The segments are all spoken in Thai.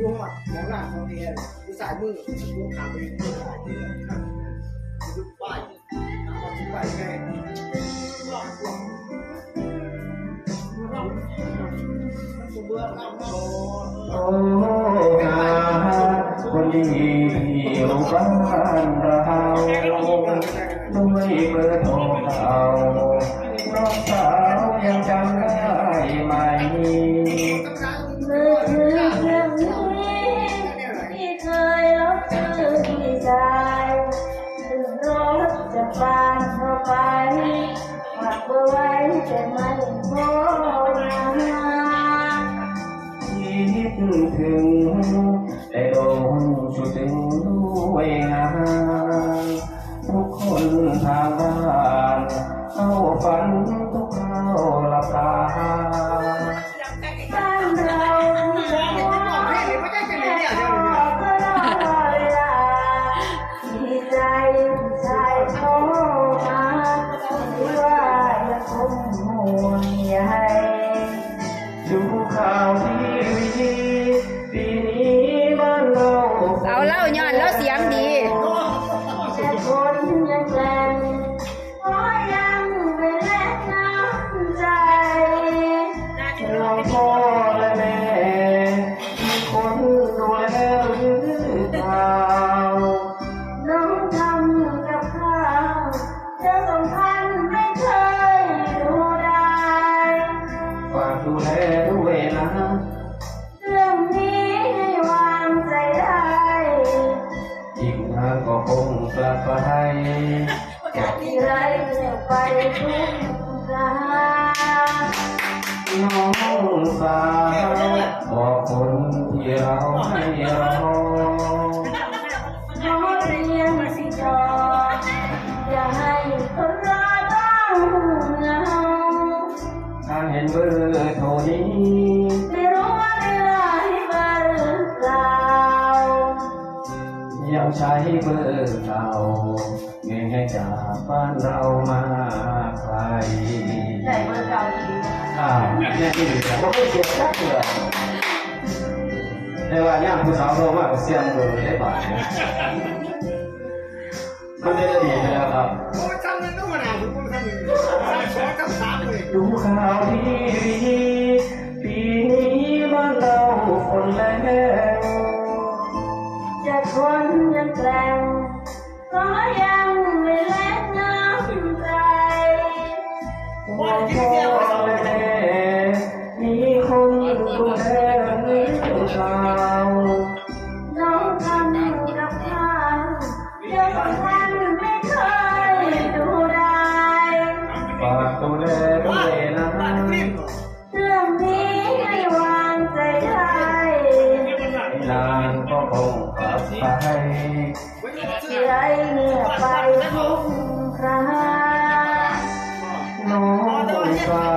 ดูหอดหมองหน้าของเทียนดูสายมือดูขาไปดูสายมือครับดูป้ายทำมาที่ป้ายแม่หลอกหลอกเบื่อเราโโอ้งาคนดีอยู่บ้านเรา ถึงแต่ลงสุดถึงด้วยงานทุกคนทางบ้านเข้าฝัน กลับไปจากที่ไรเนี่ยไปทุกราน้องสาวบอกคนที่เราให้ ยังใช้เบอร์เก่าเงินให้จากบ้านเรามาไกลแต่เมื่อเก่าดีกอ้าวเนี่ยที่เหลือก็ไม่เสียสักเดือนในว่าย่างผู้สาวโทรมากเสียงเบอร์ได้บาทเนี่ยมันได้ดีไปแล้วครับดูข่าวทีวีปีนี้บ้านเราฝนแรงจะคน ยังแกล้งเพราะยังไม่แลกน้ำใจ ไปที่ไรเนี่ยไปทุกคราน้องสา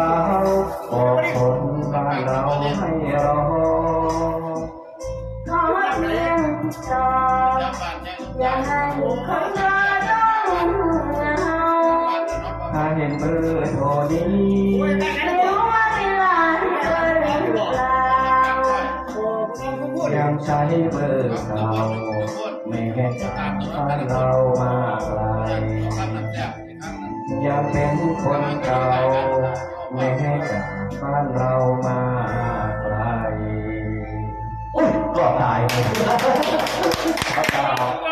วบอกคนบ้านเราให้รอขอเพียงจออย่าให้คนรอต้องเหงาถ้าเห็นเบอร์โทรนี้ไม่รู้ว่าเวลาอหรือเปล่ายังใช้เบอร์เก่า จากบ้านเรามาไกลยังเป็นคนเก่าแม่จากบ้านเรามาไกลก็ตายเลย